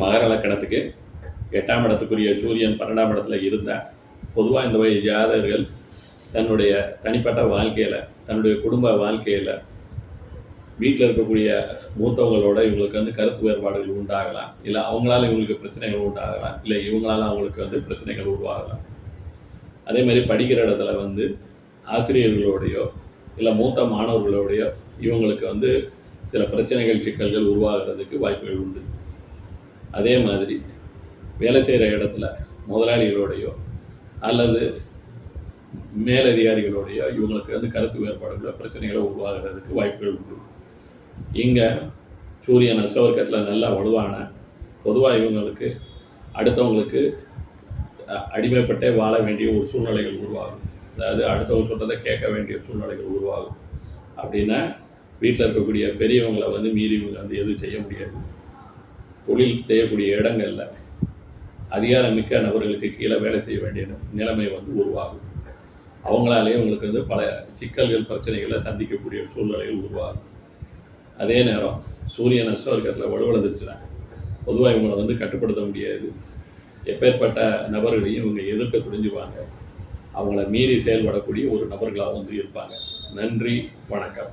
மகர லக்கணத்துக்கு எட்டாம் இடத்துக்குரிய சூரியன் பன்னெண்டாம் இடத்துல இருந்தால் பொதுவாக இந்த வகை ஜாதகர்கள் தன்னுடைய தனிப்பட்ட வாழ்க்கையில் தன்னுடைய குடும்ப வாழ்க்கையில் வீட்டில் இருக்கக்கூடிய மூத்தவங்களோட இவங்களுக்கு வந்து கருத்து வேறுபாடுகள் உண்டாகலாம். இல்லை அவங்களால இவங்களுக்கு பிரச்சனைகள் உண்டாகலாம். இல்லை இவங்களால அவங்களுக்கு வந்து பிரச்சனைகள் உருவாகலாம். அதே மாதிரி படிக்கிற இடத்துல வந்து ஆசிரியர்களோடையோ இல்லை மூத்த மாணவர்களோடையோ இவங்களுக்கு வந்து சில பிரச்சனைகள் சிக்கல்கள் உருவாகிறதுக்கு வாய்ப்புகள் உண்டு. அதே மாதிரி வேலை செய்கிற இடத்துல முதலாளிகளோடையோ அல்லது மேலதிகாரிகளோடையோ இவங்களுக்கு வந்து கருத்து வேறுபாடுகளோ பிரச்சனைகளோ உருவாகிறதுக்கு வாய்ப்புகள் உண்டு. இங்கே சூரியன் அஷ்டவர்க்கத்தில் நல்லா வலுவான பொதுவாக இவங்களுக்கு அடுத்தவங்களுக்கு அடிமைப்பட்டே வாழ வேண்டிய ஒரு சூழ்நிலைகள் உருவாகும். அதாவது அடுத்தவங்க சொல்கிறத கேட்க வேண்டிய சூழ்நிலைகள் உருவாகும். அப்படின்னா வீட்டில் இருக்கக்கூடிய பெரியவங்களை வந்து மீறி இவங்க வந்து எதுவும் செய்ய முடியாது. தொழில் செய்யக்கூடிய இடங்களில் அதிகாரமிக்க நபர்களுக்கு கீழே வேலை செய்ய வேண்டிய நிலைமை வந்து உருவாகும். அவங்களாலேயே உங்களுக்கு வந்து பல சிக்கல்கள் பிரச்சனைகளை சந்திக்கக்கூடிய சூழ்நிலைகள் உருவாகும். அதே நேரம் சூரியன் அஷ்டவர்க்கத்தில் வலுவடைந்துருச்சுன்னா பொதுவாக இவங்களை வந்து கட்டுப்படுத்த முடியாது. எப்பேற்பட்ட நபர்களையும் இவங்க எதிர்க்க துணிஞ்சுவாங்க. அவங்கள மீறி செயல்படக்கூடிய ஒரு நபர்களாக வந்து இருப்பாங்க. நன்றி வணக்கம்.